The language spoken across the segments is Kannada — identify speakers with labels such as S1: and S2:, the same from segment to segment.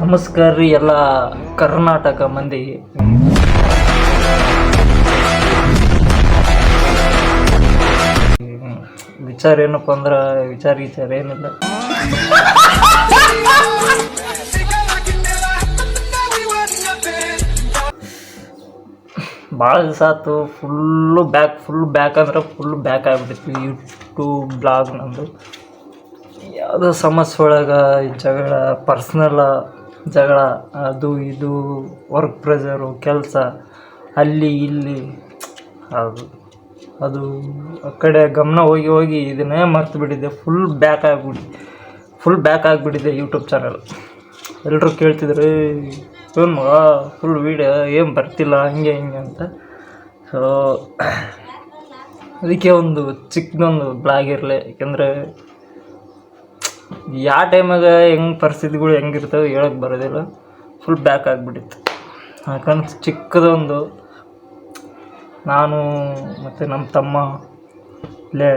S1: ನಮಸ್ಕಾರ ರೀ, ಎಲ್ಲ ಕರ್ನಾಟಕ ಮಂದಿ. ವಿಚಾರ ಏನಪ್ಪ ಅಂದ್ರೆ, ವಿಚಾರ ವಿಚಾರ ಏನಿಲ್ಲ. ಭಾಳ ದಿವಸ ಆಯ್ತು ಫುಲ್ಲು ಬ್ಯಾಕ್ ಫುಲ್ ಬ್ಯಾಕ್ ಅಂದ್ರೆ ಫುಲ್ ಬ್ಯಾಕ್ ಆಗಿಬಿಟ್ಟಿತ್ತು ಯೂಟ್ಯೂಬ್ ಬ್ಲಾಗ್ ನಂದು. ಯಾವುದೋ ಸಮಸ್ಯೆ ಒಳಗೆ ಜಗಳ ಪರ್ಸ್ನಲ್ಲ ಜಗಳ, ಅದು ಇದು ವರ್ಕ್ ಪ್ರೆಷರು ಕೆಲಸ, ಅಲ್ಲಿ ಇಲ್ಲಿ, ಅದು ಅದು ಆ ಕಡೆ ಗಮನ ಹೋಗಿ ಹೋಗಿ ಇದನ್ನೇ ಮರ್ತು ಬಿಟ್ಟಿದ್ದೆ ಫುಲ್ ಬ್ಯಾಕ್ ಆಗಿಬಿಟ್ಟು ಫುಲ್ ಬ್ಯಾಕ್ ಆಗಿಬಿಟ್ಟಿದೆ ಯೂಟ್ಯೂಬ್ ಚಾನಲ್ ಎಲ್ಲರೂ ಕೇಳ್ತಿದ್ರು ಏನು ಮಗ ಫುಲ್ ವೀಡಿಯೋ ಏನು ಬರ್ತಿಲ್ಲ, ಹಂಗೆ ಹಿಂಗೆ ಅಂತ. ಸೊ ಅದಕ್ಕೆ ಒಂದು ಚಿಕ್ಕದೊಂದು ಬ್ಲಾಗ್ ಇರಲಿ. ಯಾಕೆಂದರೆ ಯಾವ ಟೈಮಾಗ ಹೆಂಗೆ ಪರಿಸ್ಥಿತಿಗಳು ಹೆಂಗಿರ್ತವೆ ಹೇಳಕ್ಕೆ ಬರೋದಿಲ್ಲ. ಫುಲ್ ಬ್ಯಾಕ್ ಆಗಿಬಿಟ್ಟಿತ್ತು. ಯಾಕಂದ್ರೆ ಚಿಕ್ಕದೊಂದು, ನಾನು ಮತ್ತು ನಮ್ಮ ತಮ್ಮ ಇಲ್ಲೇ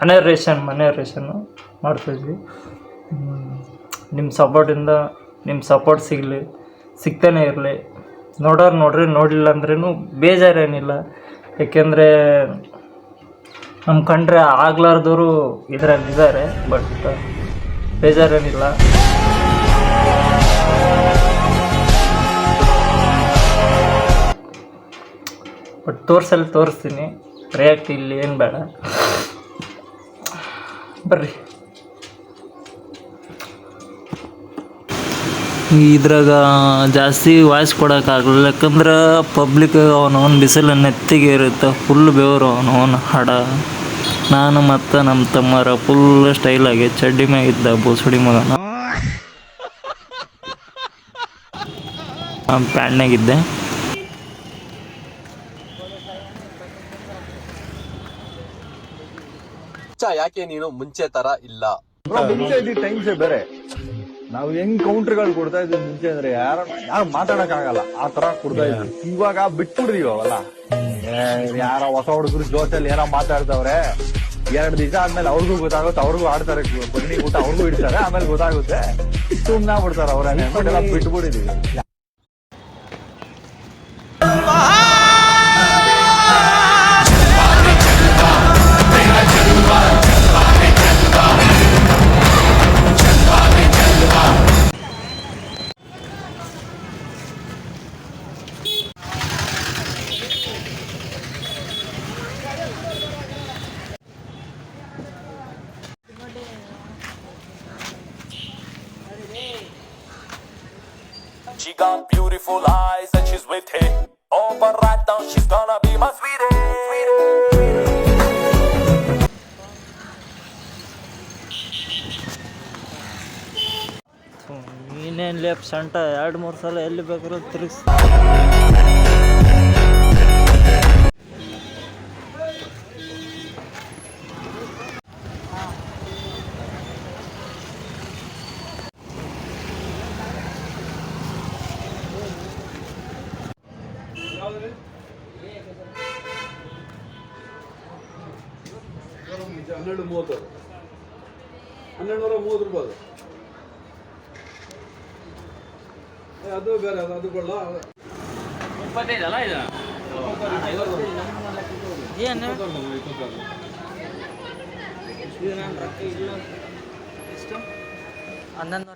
S1: ಮನೆ ರೇಷನ್ ಮನೆ ರೇಷನ್ನು ಮಾಡ್ತಿದ್ವಿ ನಿಮ್ಮ ಸಪೋರ್ಟಿಂದ ನಿಮ್ಮ ಸಪೋರ್ಟ್ ಸಿಗಲಿ, ಸಿಗ್ತಾನೆ ಇರಲಿ. ನೋಡೋರು ನೋಡ್ರಿ, ನೋಡಲಿಲ್ಲ ಅಂದ್ರೂ ಬೇಜಾರೇನಿಲ್ಲ. ಏಕೆಂದರೆ ನಮ್ಮ ಕಂಡ್ರೆ ಆಗ್ಲಾರ್ದವರು ಇದರಲ್ಲಿ ಇದ್ದಾರೆ ಬಟ್ ಬೇಜಾರೇನಿಲ್ಲ. ಬಟ್ ತೋರ್ಸಲ್ಲಿ ತೋರಿಸ್ತೀನಿ. ರಿಯಾಕ್ಟ್ ಇಲ್ಲಿ ಏನು ಬೇಡ. ಬರ್ರಿ. ಇದ್ರಾಗ ಜಾಸ್ತಿ ವಾಯ್ಸ್ ಕೊಡೋಕ್ಕಾಗಲ್ಲ ಯಾಕಂದ್ರೆ ಪಬ್ಲಿಕ್ ಅವನವನ ಬಿಸಿಲು ನೆತ್ತಿಗೆ ಇರುತ್ತೆ ಫುಲ್ ಬೆವರು ಅವನವನ ಹಾಡ. ನಾನು ಮತ್ತೆ ನಮ್ಮ ತಮ್ಮರ ಫುಲ್ ಸ್ಟೈಲ್ ಆಗಿ ಚಡ್ಡಿ ಮ್ಯಾಗಿದ್ದ ಬೋಸಡಿ ಮಗನ. ಪ್ಯಾಂಟ್ನಾಗಿದ್ದೆ
S2: ಯಾಕೆ ನೀನು ಮುಂಚೆ ತರ ಇಲ್ಲ?
S3: ಬ್ರೋ, ಮುಂಚೆ ಇದ್ದಿದ್ದ ಟೈಮ್ಸೇ ಬೇರೆ. ನಾವು ಹೆಂಗ್ ಕೌಂಟರ್ಗಳು ಕೊಡ್ತಾ ಇದ್ವಿ ಮುಂಚೆ ಅಂದ್ರೆ ಯಾರ ಯಾರು ಮಾತಾಡಕ್ ಆಗಲ್ಲ. ಆ ತರ ಕೊಡ್ತಾ ಇದ್ವಿ ಇವಾಗ ಬಿಟ್ಬಿಡ್ರಿ ಅವೆಲ್ಲ ಏ, ಯಾರ ಹೊಸ ಹುಡುಗರು ಜೋಶಲ್ಲಿ ಏನೋ ಮಾತಾಡ್ತವ್ರೆ ಎರಡ್ ದಿವಸ ಆದ್ಮೇಲೆ ಅವ್ರಿಗೂ ಗೊತ್ತಾಗುತ್ತೆ ಅವ್ರಿಗೂ ಆಡ್ತಾರೆ ಬನ್ನಿ ಊಟ ಅವ್ರಿಗೂ ಇಡ್ತಾರೆ ಆಮೇಲೆ ಗೊತ್ತಾಗುತ್ತೆ. ಸುಮ್ನಾ ಬಿಡ್ತಾರೆ ಅವ್ರನ್ನೇ ಅಂದ್ಬಿಟ್ಟೆಲ್ಲ
S1: ಲೇಪ್ ಸಂಟ ಎರಡು ಮೂರು ಸಲ ಎಲ್ಲಿ ಬೇಕಾದ್ರೂ ತಿರುಗಿಸ್.
S4: ಹನ್ನೆರಡು ಮೂವತ್ತು. ಹನ್ನೆರಡು ನೂರ ಮೂವತ್ತು ರೂಪಾಯಿ ಅದು ಬೇರೆ ಅದು ಅದು ಅದು ಕೊಳ್ಳ
S1: ಏನು? ಹನ್ನೊಂದು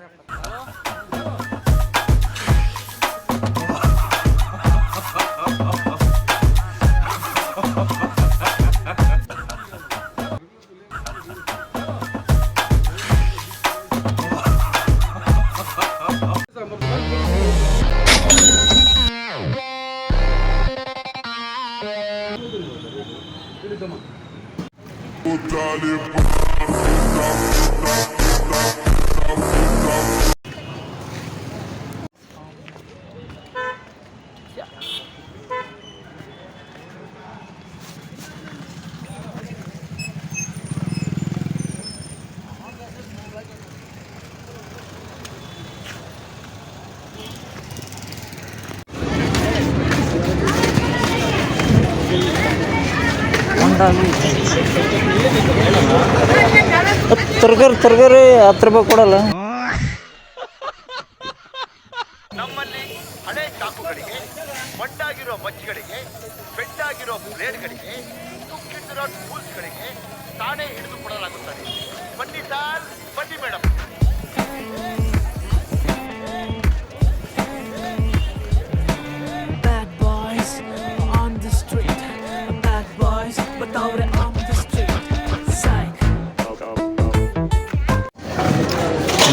S1: ನೂರ ತರಕಾರಿ ತರಕಾರಿ ಹತ್ತು ರೂಪಾಯಿ ಕೊಡಲ್ಲ.
S5: ನಮ್ಮಲ್ಲಿ ಹಳೆ ಚಾಕುಗಳಿಗೆ, ಮಣ್ಣಾಗಿರೋ ಮಚ್ಚಿಗಳಿಗೆ ಬೆಟ್ಟಾಗಿರೋ ಬ್ಲೇಡ್ಗಳಿಗೆ, ತುಕ್ಕಿಟ್ಟಿರೋ ಟೂಲ್ಸ್ಗಳಿಗೆ ತಾನೇ ಹಿಡಿದು ಕೊಡಲಾಗುತ್ತದೆ. ಬನ್ನಿ ಸಾರ್, ಬನ್ನಿ ಮೇಡಮ್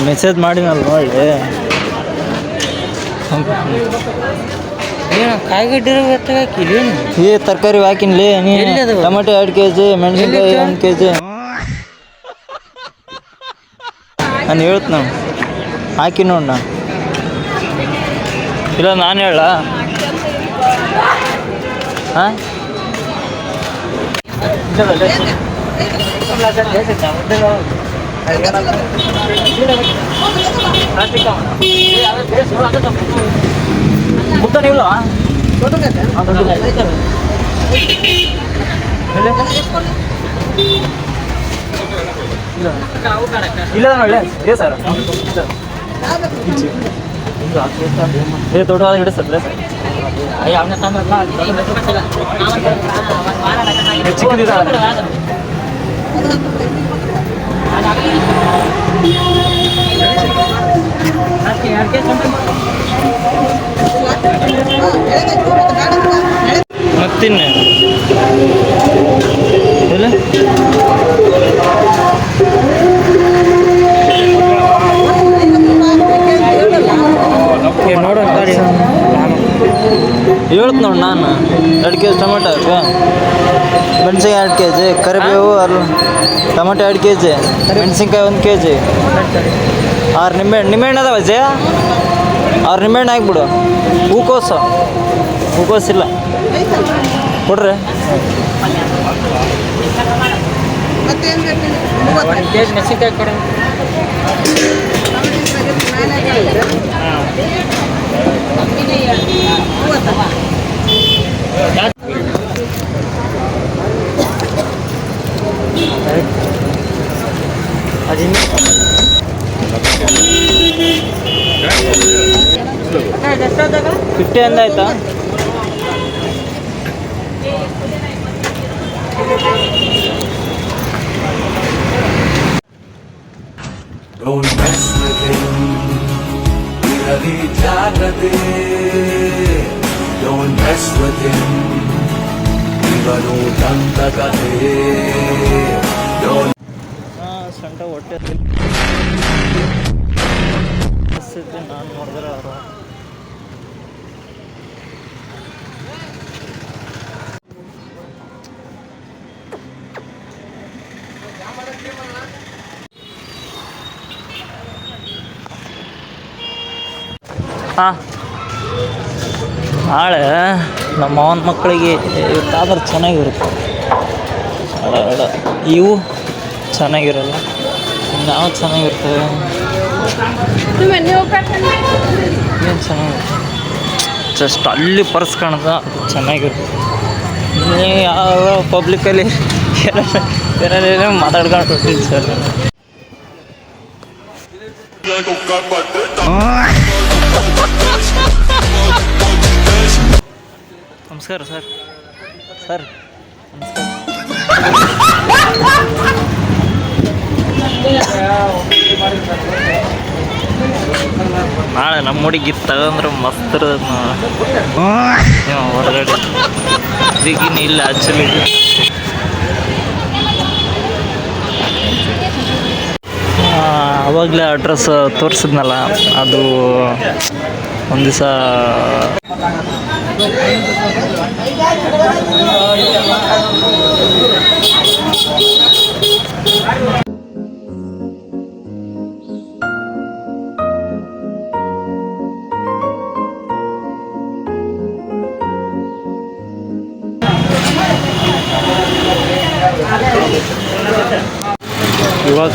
S1: ಮೆಸೇಜ್ ಮಾಡಿನಲ್ಲ ನೋಡಿ ಈ ತರಕಾರಿ ಹಾಕಿನ್ಲಿ ಟೊಮೆಟೊ ಎರಡು ಕೆ ಜಿ ಮೆಣಸಿನ್ಕಾಯಿ ಒಂದು ಕೆ ಜಿ ನಾನು ಹೇಳ್ತ ನಾವು ಹಾಕಿ ನೋಡಿ ಇಲ್ಲ ನಾನು ಹೇಳ ಹಾಂ? ಮುದ್ದಾನೆ ಇಲ್ಲ ಇಲ್ಲ. ಒಳ್ಳೆ ಇದೆ ಸರ್ ಏ ದೊಡ್ಡ ಹಿಡಿಸ್ ಸರ್ ಮತ್ತಿನ್ನೆ? ಇಲ್ಲ ನೋಡೋಣ ಹೇಳ್ತ ನೋಡಿ ನಾನು. ಎರಡು ಕೆ ಜಿ ಟೊಮೆಟೊ ಮೆಣಸಿನ್ಕಾಯಿ ಎರಡು ಕೆ ಜಿ ಕರಿಬೇವು ಅಲ್ಲ ಟೊಮೆಟೊ ಎರಡು ಕೆ ಜಿ ಮೆಣಸಿನ್ಕಾಯಿ ಒಂದು ಕೆ ಜಿ ಆರು ನಿಂಬೆಹಣ್ಣು ನಿಂಬೆಹಣ್ಣು ಅದಾವ ಜಯ ಆರು ನಿಂಬೆಹಣ್ಣು ಹಾಕ್ಬಿಡು. ಹೂಕೋಸು. ಹೂಕೋಸಿಲ್ಲ ಕೊಡ್ರಿ. Fifty ಅಂದಾಯ್ತಾ
S2: Don't mess with him. ಇರಲಿ ಜಾಗ್ರತೆ Don't mess with him. ಇವನು ದಂತಕಥೆ Don't
S1: ಹಾಂ ಸೊಂಟ ಹೊಟ್ಟೆ. ನಾನು ನೋಡಿದ್ರೆ ಅವರು. ಹಾಂ ನಾಳೆ ನಮ್ಮ ಮಾವನ ಮಕ್ಕಳಿಗೆ ಇವತ್ತಾದ್ರೆ ಚೆನ್ನಾಗಿರುತ್ತೆ. ಅಡ ಅಡ ಇವು ಚೆನ್ನಾಗಿರಲ್ಲ. ನಾವು ಚೆನ್ನಾಗಿರ್ತೇವೆ. ಏನು ಚೆನ್ನಾಗಿರುತ್ತೆ? ಜಸ್ಟ್ ಅಲ್ಲಿ ಪರ್ಸ್ ಕಾಣದ ಅದು ಚೆನ್ನಾಗಿರುತ್ತೆ. ಯಾವ ಪಬ್ಲಿಕಲ್ಲಿ ಏನೇನೇನೋ ಮಾತಾಡ್ಕೊಂಡು ಸರ್. ನಮಸ್ಕಾರ ಸರ್. ಸರ್ ನಮಸ್ಕಾರ. ನಾಳೆ ನಮ್ಮ ಹುಡುಗಿ ತಗೊಂಡ್ರೆ ಮಸ್ತ್ ಇರೋದು ನಾವು ಹೊರಗಡೆ. ಬಿಗಿನ ಇಲ್ಲ, ಆಕ್ಚುಲಿ. ಅವಾಗಲೇ ಅಡ್ರೆಸ್ ತೋರಿಸಿದ್ನಲ್ಲ, ಅದು ಒಂದು ದಿವಸ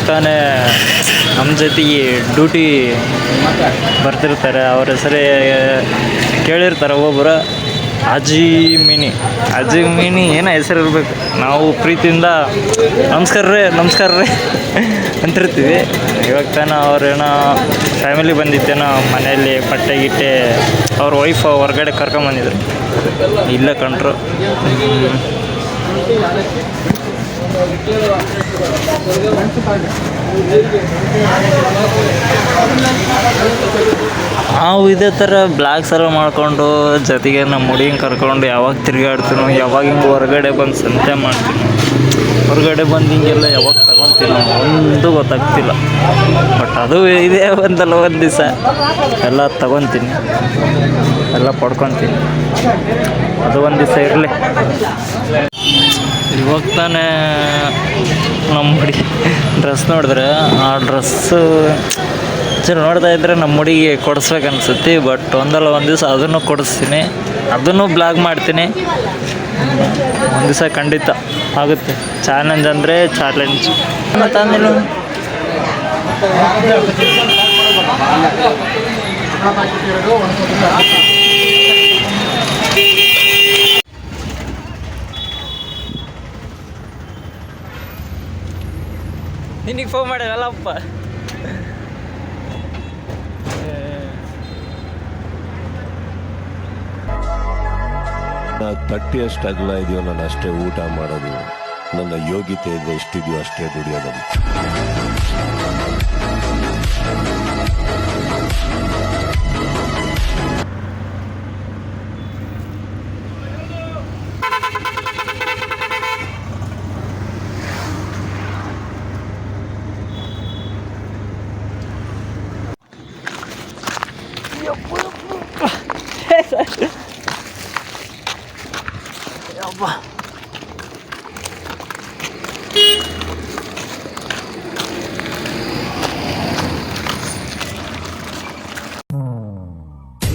S1: ತಾನೇ ನಮ್ಮ ಜೊತೆಗೆ ಡ್ಯೂಟಿ ಬರ್ತಿರ್ತಾರೆ. ಅವ್ರ ಹೆಸರೇ ಕೇಳಿರ್ತಾರೆ ಒಬ್ಬೊಬ್ಬರು ಅಜಿ ಮಿನಿ. ಅಜಿ ಮಿನಿ ಏನೋ ಹೆಸರು ಇರಬೇಕು. ನಾವು ಪ್ರೀತಿಯಿಂದ, ನಮಸ್ಕಾರ ರೀ ನಮಸ್ಕಾರ ರೀ ಅಂತಿರ್ತೀವಿ. ಇವಾಗ ತಾನೇ ಅವ್ರೇನೋ ಫ್ಯಾಮಿಲಿ ಬಂದಿತ್ತೇನೋ, ಮನೆಯಲ್ಲಿ ಬಟ್ಟೆ ಗಿಟ್ಟೆ ಅವ್ರ ವೈಫ್ ಹೊರಗಡೆ ಕರ್ಕೊಂಬಂದಿದ್ರು ಇಲ್ಲ ಕಂಡ್ರು ನಾವು ಇದೇ ಥರ ಬ್ಲ್ಯಾಕ್ ಸರ್ವ್ ಮಾಡಿಕೊಂಡು ಜೊತೆಗೆ ನಮ್ಮ ಹುಡುಗಿನ ಕರ್ಕೊಂಡು ಯಾವಾಗ ತಿರುಗಾಡ್ತೀನೋ, ಯಾವಾಗ ಹಿಂಗೆ ಹೊರಗಡೆ ಬಂದು ಸಂತೆ ಮಾಡ್ತೀನಿ, ಹೊರಗಡೆ ಬಂದು ಹಿಂಗೆಲ್ಲ ಯಾವಾಗ ತಗೊತೀನೋ ಒಂದು ಗೊತ್ತಾಗ್ತಿಲ್ಲ. ಬಟ್ ಅದು ಇದೇ ಒಂದಲ್ಲ ಒಂದು ದಿವಸ. ಎಲ್ಲ ತಗೊತೀನಿ. ಎಲ್ಲ ಪಡ್ಕೊತೀನಿ. ಅದು ಒಂದು ದಿವಸ ಇರಲಿ. ಇವಾಗ ತಾನೇ ನಮ್ಮ ಹುಡುಗಿ ಡ್ರೆಸ್ ನೋಡಿದ್ರೆ, ಆ ಡ್ರೆಸ್ಸು ಸರಿ ನೋಡ್ತಾ ಇದ್ದರೆ ನಮ್ಮ ಹುಡುಗಿಗೆ ಕೊಡಿಸ್ಬೇಕು ಅನ್ಸುತ್ತೆ, ಬಟ್ ಒಂದಲ್ಲ ಒಂದು ದಿವಸ ಅದನ್ನು ಕೊಡಿಸ್ತೀನಿ, ಅದನ್ನು ಬ್ಲಾಗ್ ಮಾಡ್ತೀನಿ. ಒಂದು ದಿವಸ ಖಂಡಿತ ಆಗುತ್ತೆ. ಚಾಲೆಂಜ್ ಅಂದರೆ ಚಾಲೆಂಜ್ ತಂದಿಲ್ಲ ನಿನಗೆ ಫೋನ್ ಮಾಡ್ಯಾರಲ್ಲಪ್ಪ
S6: ನಾ ತಟ್ಟಿ ಅಷ್ಟು ಅಗಲ ಇದೆಯೋ, ನಾನು ಅಷ್ಟೇ ಊಟ ಮಾಡೋದು. ನನ್ನ ಯೋಗ್ಯತೆ ಇದೆ, ಎಷ್ಟಿದೆಯೋ ಅಷ್ಟೇ ದುಡಿಯೋದು.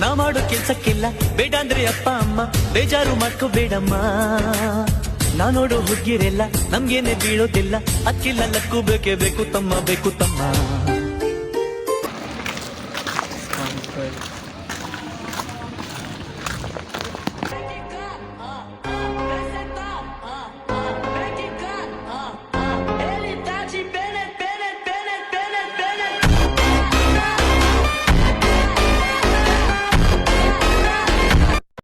S7: ನಾ ಮಾಡೋ ಕೆಲ್ಸಕ್ಕಿಲ್ಲ, ಬೇಡ ಅಂದ್ರೆ ಅಪ್ಪ, ಅಮ್ಮ, ಬೇಜಾರು ಮಾಡ್ಕೋಬೇಡಮ್ಮ ನಾ ನೋಡೋ ಹುಡುಗಿರೆಲ್ಲ ನಮ್ಗೇನೆ ಬೀಳೋದಿಲ್ಲ ಅಕ್ಕಿಲ್ಲ ಲಕ್ಕು ಬೇಕೇ ಬೇಕು, ತಮ್ಮ ಬೇಕು, ತಮ್ಮ.